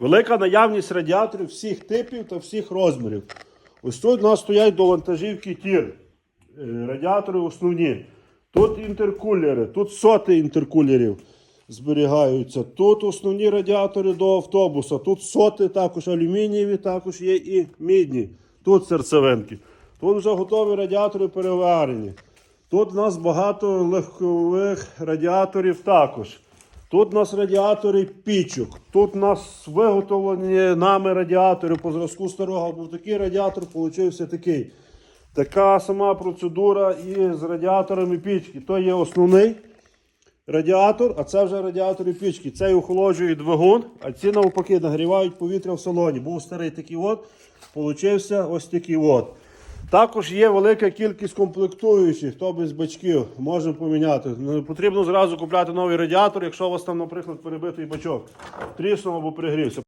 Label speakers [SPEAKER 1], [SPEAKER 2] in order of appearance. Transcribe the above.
[SPEAKER 1] Велика наявність радіаторів всіх типів та всіх розмірів. Ось тут у нас стоять до вантажівки тір. Е, Радіатори основні. Тут інтеркулери, тут соти інтеркулерів зберігаються. Тут основні радіатори до автобуса. Тут соти також алюмінієві, також є і мідні. Тут серцевинки. Тут вже готові радіатори переварені. Тут у нас багато легкових радіаторів також. Тут у нас радіатори пічок. Тут у нас виготовлені нами радіатори по зразку старого. Був такий радіатор, получився такий. Така сама процедура і з радіаторами пічки. То є основний радіатор, а це вже радіатори пічки. Цей охолоджує двигун, а ці навпаки нагрівають повітря в салоні. Був старий такий от, получився ось такий от. Також є велика кількість комплектуючих, хто без бачків, може поміняти. Не потрібно зразу купляти новий радіатор, якщо у вас там, наприклад, перебитий бачок. Тріснув або пригрівся.